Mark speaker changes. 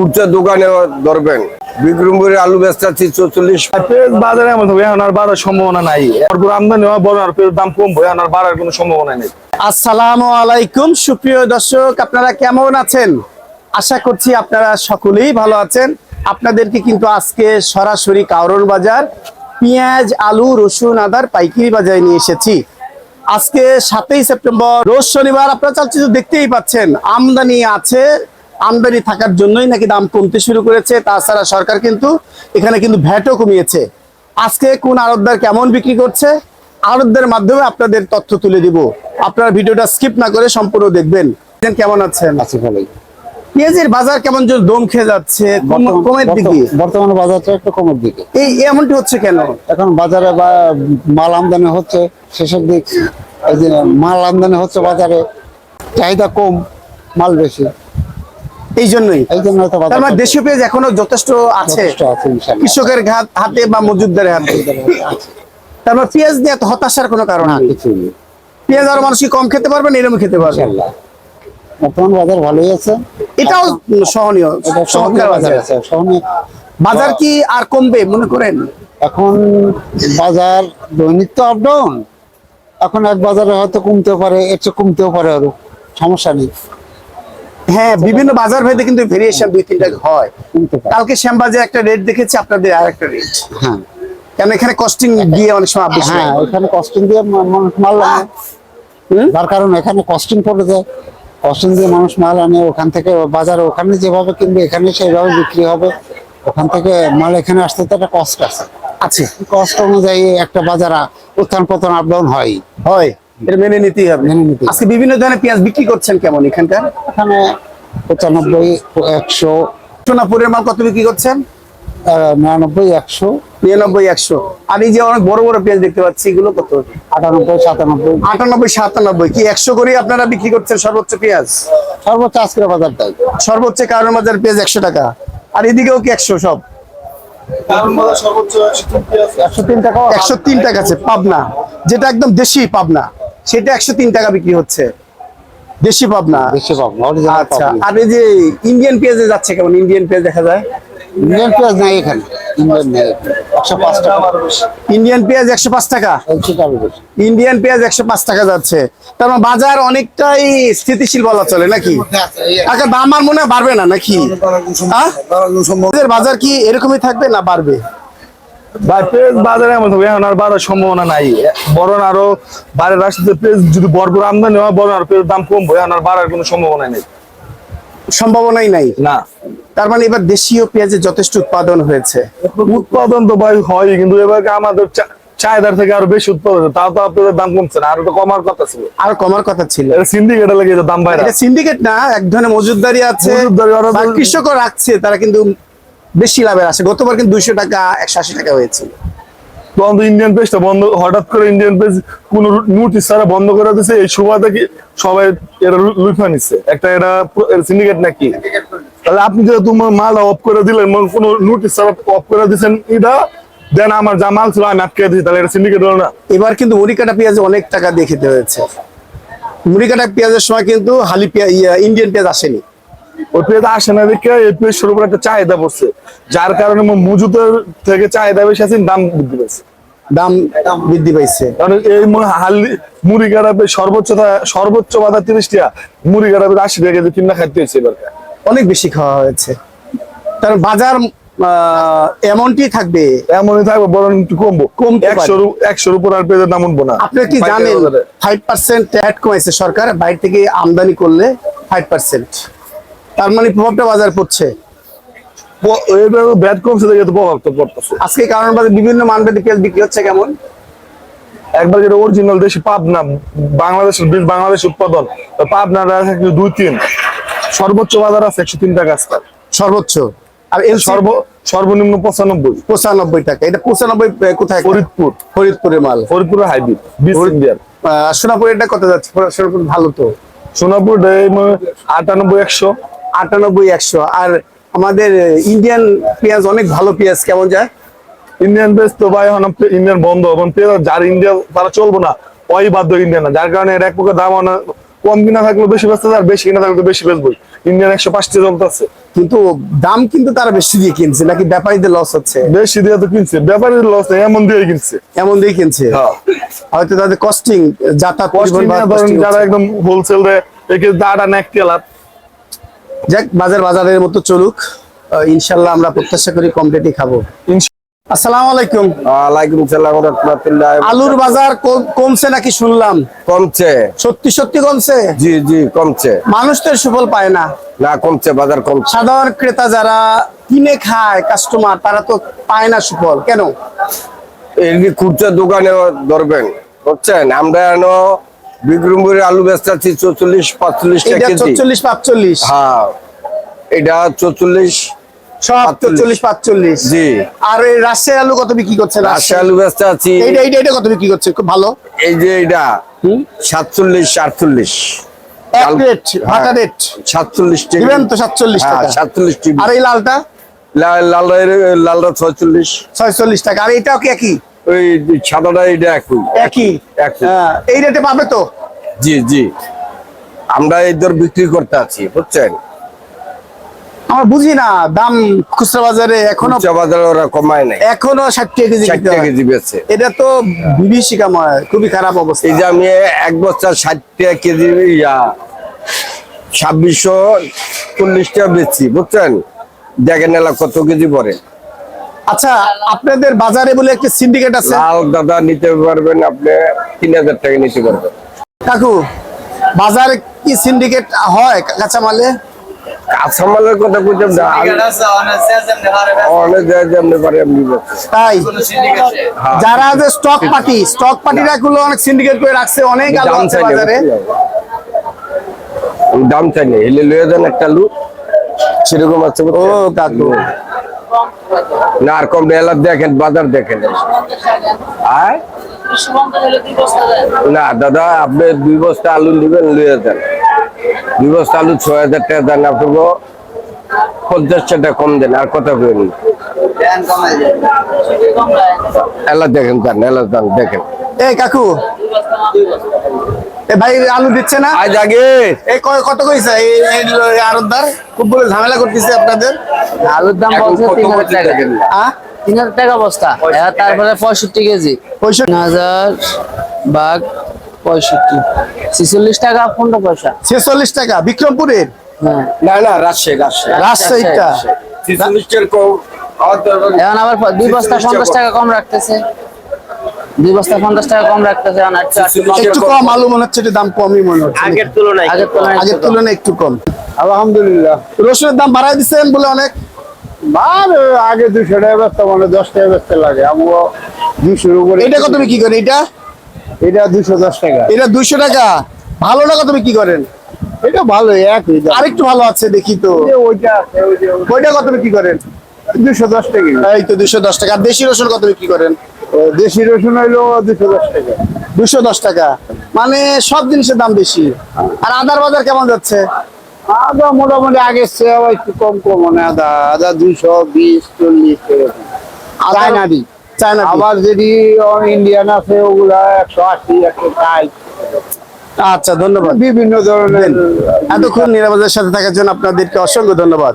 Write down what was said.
Speaker 1: খুচরা দোকানে ধরবেন। বিক্রমপুরে আলু বেচতেছি চল্লিশ
Speaker 2: পেঁয়াজ বাজারে এমন হবে এখন আর বাড়ার সম্ভাবনা নাই। তারপর আমদানি হয় বড় আর পেঁয়াজ দাম কমবো এখন আর বাড়ার কোনো সম্ভাবনা নেই।
Speaker 3: আসসালামু আলাইকুম সুপ্রিয় দর্শক আপনারা কেমন আছেন? আশা করছি আপনারা সকলেই ভালো আছেন। আপনাদেরকে কিন্তু আজকে সরাসরি কাউরন বাজার পেঁয়াজ আলু রসুন আদার পাইকারি বাজারে নিয়ে এসেছি। আজকে সাতই সেপ্টেম্বর রোজ শনিবার আপনারা চালচিত্র দেখতেই পাচ্ছেন আমদানি আছে আমদানি থাকার জন্যই নাকি দাম কমতে শুরু করেছে। তাছাড়া সরকার কিন্তু এখানে কিন্তু ভ্যাটও কমিয়েছে। আজকে কোন আড়তদার কেমন বিক্রি করছে? আড়তদের মাধ্যমে আপনাদের তথ্য তুলে দিব। আপনারা ভিডিওটা স্কিপ না করে সম্পূর্ণ দেখবেন। কেমন আছেন?
Speaker 4: আছে ভালোই।
Speaker 3: পেঁয়াজের বাজার কেমন যে দম খেয়ে যাচ্ছে? কমের দিকে।
Speaker 4: বর্তমান- বাজারটা একটু কমের দিকে।
Speaker 3: এই এমনটি হচ্ছে কেন?
Speaker 4: এখন বাজারে বা মাল আমদানি হচ্ছে শেষের দিক যে মাল আমদানি হচ্ছে বাজারে চাহিদা কম মাল বেশি।
Speaker 3: এই জন্যই তার মানে
Speaker 4: বাজার
Speaker 3: দেশীয় পেঁয়াজ এখনও যথেষ্ট আছে। কৃষকের হাতে বা মজুদদারের হাতে তার মানে পেঁয়াজ নিয়ে এত হতাশার কোনো কারণ
Speaker 4: না
Speaker 3: নেই। পেঁয়াজ আরও মানুষ কি কম খেতে পারবেন এরকম খেতে পারবেন।
Speaker 4: বর্তমান বাজার ভালোই আছে।
Speaker 3: এটাও সহনীয় চমৎকার
Speaker 4: সহনীয়
Speaker 3: বাজার।
Speaker 4: আছে সহনীয়।
Speaker 3: বাজার কি আর কমবে মনে করেন?
Speaker 4: এখন বাজার দৈনিক তো আপ ডাউন এখন এক বাজারে হয়তো কমতেও পারে এর চেয়ে কমতেও পারে আরও সমস্যা নেই।
Speaker 3: হ্যাঁ বিভিন্ন বাজার ভেদে কিন্তু ভেরিয়েশন দুই তিনটা হয়। কালকে শ্যামবাজারে একটা রেট দেখেছি আপনাদের আর একটা রেট
Speaker 4: হ্যাঁ।
Speaker 3: কেন এখানে কস্টিং দিয়ে অনেক সময় বেশি
Speaker 4: হ্যাঁ এখানে কস্টিং দিয়ে মানুষ মাল আনে।
Speaker 3: হুম?
Speaker 4: যার এখানে কস্টিং পড়ে যায় কস্টিং দিয়ে মানুষ মাল আনে ওখান থেকে বাজার ওখানে যেভাবে কিনবে এখানে সেইভাবে বিক্রি হবে। ওখান থেকে মাল এখানে আসতে তো একটা কস্ট আছে।
Speaker 3: আছে।
Speaker 4: কষ্ট অনুযায়ী একটা বাজার উত্থান পতন আপ ডাউন হয়।
Speaker 3: হয়। এটা মেনে নিতেই হবে। আজকে বিভিন্ন ধরনের পেঁয়াজ বিক্রি করছেন কেমন এখানকার?
Speaker 4: এখানে পঁচানব্বই একশো।
Speaker 3: সোনাপুরের মাল কত বিক্রি করছেন?
Speaker 4: নিরানব্বই একশো।
Speaker 3: নিরানব্বই একশো। আর এই যে অনেক বড় বড় পেঁয়াজ দেখতে পাচ্ছি এগুলো কত?
Speaker 4: আটানব্বই সাতানব্বই।
Speaker 3: আটানব্বই সাতানব্বই। কি একশো করে আপনারা বিক্রি করছেন সর্বোচ্চ পেঁয়াজ?
Speaker 4: সর্বোচ্চ আজকের বাজার তাই।
Speaker 3: সর্বোচ্চ কারণ বাজার পেঁয়াজ একশো টাকা। আর এদিকেও কি একশো সব?
Speaker 4: একশো তিন টাকা
Speaker 3: একশো তিন টাকা আছে পাবনা। যেটা একদম দেশি পাবনা। সেটা একশো তিন টাকা বিক্রি হচ্ছে। দেশি পাবনা। আচ্ছা আর এই যে ইন্ডিয়ান পেঁয়াজে যাচ্ছে কেমন? ইন্ডিয়ান পেঁয়াজ দেখা যায়?
Speaker 4: ইন্ডিয়ান পেঁয়াজ নাই এখানে। ইন্ডিয়ান একশো পাঁচ টাকা।
Speaker 3: ইন্ডিয়ান পেঁয়াজ একশো পাঁচ টাকা?
Speaker 4: বলছি কারও বেশি
Speaker 3: ইন্ডিয়ান পেঁয়াজ একশো পাঁচ টাকা যাচ্ছে। তার মানে বাজার অনেকটাই স্থিতিশীল বলা চলে নাকি? আচ্ছা দাম আর মনে হয় বাড়বে না নাকি? হ্যাঁ? বাজার কি এরকমই থাকবে না বাড়বে?
Speaker 2: ভাই পেঁয়াজ বাজারে এমন হবে এখন আর বাড়ার সম্ভাবনা নাই। বরং আরও রাষ্ট্রতে পেঁয়াজ যদি আমদানি হয় বরং আর পেঁয়াজ দাম কমবো এখন আর বাড়ার কোনো সম্ভাবনা নেই।
Speaker 3: সম্ভাবনাই নাই?
Speaker 2: না।
Speaker 3: তার মানে এবার দেশীয় পেঁয়াজের যথেষ্ট উৎপাদন হয়েছে।
Speaker 2: উৎপাদন তো ভাই হয় কিন্তু এবার আমাদের চাহিদার থেকে আরও বেশি উৎপাদন। তাও তো আপনাদের দাম কমছে না আরও তো কমার কথা ছিল।
Speaker 3: আর কমার কথা ছিল।
Speaker 2: সিন্ডিকেটে লেগে দাম বাইরে
Speaker 3: সিন্ডিকেট না এক ধরনের মজুদদারি আছে কৃষকও রাখছে তারা কিন্তু বেশি লাভের আসে গতবার কিন্তু দুইশো টাকা একশো আশি টাকা হয়েছিল।
Speaker 2: তখন তো ইন্ডিয়ান পেজটা বন্ধ হঠাৎ করে ইন্ডিয়ান পেজ কোন নোটিশ ছাড়া বন্ধ করে দিছে এই সুবাদে কি সবাই এরা লুফে নিচ্ছে একটা এটা সিন্ডিকেট নাকি? তাহলে আপনি যে তোমার মাল অফ করে দিলেন কোনো নোটিশ ছাড়া অফ করে দিচ্ছেন এটা দেন আমার যা মাল ছিল আমি আটকে দিচ্ছি তাহলে এটা সিন্ডিকেট হলো না।
Speaker 3: এবার কিন্তু মুড়ি কাটা পেঁয়াজ অনেক টাকা দিয়ে খেতে হয়েছে। মুড়ি কাটা পেঁয়াজের সময় কিন্তু হালি পেঁয়াজ ইন্ডিয়ান পেঁয়াজ আসেনি।
Speaker 2: ওই পেঁয়াজ আসে না দেখে এই পেঁয়াজের উপর একটা চাহিদা পড়ছে। যার কারণে মজুতের থেকে চাহিদা বেশি আছে দাম বৃদ্ধি পেয়েছে
Speaker 3: দাম বৃদ্ধি পাইছে।
Speaker 2: কারণ এই হালি মুড়ি গাড়াবে সর্বোচ্চ সর্বোচ্চ বাজার তিরিশ টাকা মুড়ি গাড়াবে আশি টাকা কেজি কিনা খাইতে হয়েছে এবার
Speaker 3: অনেক বেশি খাওয়া হয়েছে। কারণ বাজার এমনটি থাকবে।
Speaker 2: এমনই থাকবে বরং একটু কমবো।
Speaker 3: কমতে পারে।
Speaker 2: একশোর একশোর উপর আর পেঁয়াজের দাম উঠবো না।
Speaker 3: আপনি কি জানেন ফাইভ পার্সেন্ট ট্যাট কমাইছে সরকার বাইরে থেকে আমদানি করলে ফাইভ পার্সেন্ট তার মানে প্রভাবটা বাজার পড়ছে
Speaker 2: ব্যাট কমছে দেখে তো প্রভাব তো পড়তেছে।
Speaker 3: আজকে কারণ বাজারে বিভিন্ন মানভেদে পেঁয়াজ বিক্রি হচ্ছে কেমন?
Speaker 2: একবার যেটা অরিজিনাল দেশি পাবনা বাংলাদেশের বীজ বাংলাদেশ উৎপাদন দুই তিন। সর্বোচ্চ বাজার আছে একশো তিন টাকা আজকাল।
Speaker 3: সর্বোচ্চ। আর এর
Speaker 2: সর্ব সর্বনিম্ন পঁচানব্বই।
Speaker 3: পঁচানব্বই টাকা। এটা পঁচানব্বই কোথায়?
Speaker 2: ফরিদপুর।
Speaker 3: ফরিদপুরের মাল।
Speaker 2: ফরিদপুরের হাইব্রিড
Speaker 3: সোনাপুরের এটা কত যাচ্ছে? সোনাপুর ভালো তো।
Speaker 2: সোনাপুর আটানব্বই একশো।
Speaker 3: আটানব্বই একশো। আর আমাদের ইন্ডিয়ান পেঁয়াজ অনেক ভালো পেঁয়াজ কেমন যায়?
Speaker 2: ইন্ডিয়ান পেজ তো ভাই এখন ইন্ডিয়ান বন্ধ। এবং পেজ যার ইন্ডিয়া তারা চলবো না। ওই বাধ্য ইন্ডিয়ান না। যার কারণে এর এক প্রকার দাম অনেক কম কিনা থাকলে বেশি বেচতে আর বেশি কিনা থাকলে বেশি বেচবই। ইন্ডিয়ান একশো পাঁচ টাকা চলতেছে
Speaker 3: কিন্তু দাম কিন্তু তারা বেশি দিয়ে কিনছে নাকি ব্যাপারীদের লস হচ্ছে?
Speaker 2: বেশি দিয়ে তো কিনছে। ব্যাপারের লস এমন দিয়ে কিনছে।
Speaker 3: এমন দিয়ে কিনছে?
Speaker 2: হ্যাঁ।
Speaker 3: হয়তো তাদের কস্টিং যাতায়াত
Speaker 2: যারা একদম হোলসেল রে একে দাঁড়া নেক তেলাপ
Speaker 3: যাক বাজার বাজারের মতো চলুক। ইনশাল্লাহ আমরা প্রত্যাশা করি কম রেটে খাব আসসালামু আলাইকুম।
Speaker 1: ওয়ালাইকুম সালাম রহমতুল্লাহ
Speaker 3: আলুর বাজার কম- কমছে নাকি শুনলাম?
Speaker 1: কমছে।
Speaker 3: সত্যি সত্যি কমছে?
Speaker 1: জি জি কমছে।
Speaker 3: মানুষ তো সুফল পায় না।
Speaker 1: না কমছে বাজার কমছে।
Speaker 3: সাধারণ ক্রেতা যারা কিনে খায় কাস্টমার তারা তো পায় না সুফল। কেন?
Speaker 1: কি খুচরা দোকানে ধরবেন বুঝছেন? আমরা এন বিক্রমপুরে আলু বেচতেছি চৌচল্লিশ পাঁচচল্লিশ টাকা
Speaker 3: চল্লিশ পাঁচচল্লিশ।
Speaker 1: হ্যাঁ এটা চৌচল্লিশ জি।
Speaker 3: আর এই আলু কত বিক্রি করছে?
Speaker 1: রাশি আলু বেচতে আছি।
Speaker 3: এইটা এইটা এটা কত বিক্রি করছে? খুব ভালো।
Speaker 1: এই যে এটা সাতচল্লিশ আটচল্লিশ। আলু-
Speaker 3: রেট ভাটা
Speaker 1: হ্যাঁ। হ্যাঁ
Speaker 3: আর এই লালটা?
Speaker 1: লাল লালটা ছয়চল্লিশ।
Speaker 3: ছয়চল্লিশ টাকা। আর এটাও কি একই?
Speaker 1: ওই সাদাটা এটা একই।
Speaker 3: একই। হ্যাঁ, এই রেটে পাবে তো?
Speaker 1: জি জি। আমরা এই দর বিক্রি করতে আছি বুঝছেন?
Speaker 3: আমরা বুঝি না দাম খুচরা বাজারে
Speaker 1: এখনও বাজারে ওরা কমায় নাই।
Speaker 3: এখনও ষাট টাকা কেজি
Speaker 1: ষাট টাকা কেজি বেচে।
Speaker 3: এটা তো বিভীষিকাময় খুবই খারাপ অবস্থা।
Speaker 1: এই যে আমি এক বস্তা ষাট টাকা কেজি ইয়া ছাব্বিশশো চল্লিশ টাকা বেচছি বুঝছেন? দেখেন এলা কত কেজি পরে
Speaker 3: আচ্ছা আপনাদের বাজারে বলে একটা সিন্ডিকেট আছে।
Speaker 1: লাল দাদা নিতে পারবেন আপনি তিন হাজার টাকা নিতে পারবেন।
Speaker 3: কাকু বাজারে কি সিন্ডিকেট হয় কাঁচামালে?
Speaker 1: কাঁচামালের কথা বুঝলাম না অনেক জায়গায় যেমনি পারে এমনি
Speaker 3: তাই?
Speaker 1: হ্যাঁ।
Speaker 3: যারা যে স্টক পার্টি স্টক পার্টিরা গুলো অনেক সিন্ডিকেট করে রাখছে অনেক আলু
Speaker 1: দাম
Speaker 3: আছে
Speaker 1: চাই
Speaker 3: বাজারে।
Speaker 1: দাম চাই না হেলে লয়ে যান একটা আলু সেরকম আছে
Speaker 3: ও কাকু।
Speaker 1: না আর কম এলার দেখেন, বাজার দেখেন। না, দাদা, আপনি দুই বস্তা আলু নেবেন লয়ে যান। দুই বস্তা আলু ছয় হাজার টাকা দেন আপনাকে পঞ্চাশ টাকা কম দেন, আর কথা বলেন এলা দেখেন যান এলা যান দেখেন।
Speaker 3: এই কাকু ভাই আলু দিচ্ছে না।
Speaker 1: আজ আগে
Speaker 3: এই কত কইছে? এই এই খুব বলে ঝামেলা করতেছে আপনাদের।
Speaker 5: আলুর দাম বলছে তিন হাজার টাকা।
Speaker 1: দেখেন। না।
Speaker 3: আ?
Speaker 5: তিন হাজার টাকা বস্তা। তারপরে পঁয়ষট্টি কেজি। হাজার বাঘ পঁয়ষট্টি। ছেচল্লিশ টাকা পনেরো পয়সা।
Speaker 3: ছেচল্লিশ টাকা বিক্রমপুরের?
Speaker 5: হ্যাঁ।
Speaker 1: না না রাজশাহী রাজশাহী।
Speaker 3: রাজশাহীটা।
Speaker 1: ছেচল্লিশ টাকা। কম
Speaker 5: এখন আবার দুই বস্তা
Speaker 1: 46
Speaker 5: পঞ্চাশ টাকা কম রাখতেছে। দুই বস্তা পঞ্চাশ টাকা কম রাখতেছে একটু কম-
Speaker 3: আলু মনে হচ্ছে দাম কমই মনে হচ্ছে
Speaker 5: আগের তুলনায় আগের তুলনায়
Speaker 3: আগের
Speaker 5: একটু কম।
Speaker 3: তুলনায় একটু কম।
Speaker 4: আলহামদুলিল্লাহ।
Speaker 3: রসুনের দাম বাড়াই দিচ্ছেন বলে অনেক।
Speaker 4: আগে দুশো টাকা বেচতে মানে দশ টাকা লাগে। দুশোর উপরে
Speaker 3: এটা কত বিক্রি করেন? এটা?
Speaker 4: এটা দুশো দশ টাকা।
Speaker 3: এটা দুইশো টাকা? ভালো না কত বিক্রি করেন?
Speaker 4: এটা ভালো একই দাম।
Speaker 3: আরেকটু ভালো আছে দেখি তো।
Speaker 4: ওইটা
Speaker 3: ওইটা। কত বিক্রি করেন?
Speaker 4: দুশো দশ টাকা।
Speaker 3: এই তো দুইশো দশ টাকা। আর দেশি রসুন কত বিক্রি করেন?
Speaker 4: ও দেশি রসুন হইল দুশো দশ টাকা।
Speaker 3: দুশো দশ টাকা। মানে সব জিনিসের দাম বেশি। আর আদার বাজার কেমন যাচ্ছে?
Speaker 4: আদা মোটামুটি আগের চেয়ে আবার একটু কম কম মানে আদা আদা দুশো বিশ চল্লিশ এরকম। চায়না দি
Speaker 3: চায়না আবার
Speaker 4: আবার যদি ইন্ডিয়ান আছে ওগুলা একশো আশি একশো ষাট।
Speaker 3: আচ্ছা ধন্যবাদ।
Speaker 4: বিভিন্ন ধরনের
Speaker 3: এতক্ষণ নিরাপদের সাথে থাকার জন্য আপনাদেরকে অসংখ্য ধন্যবাদ।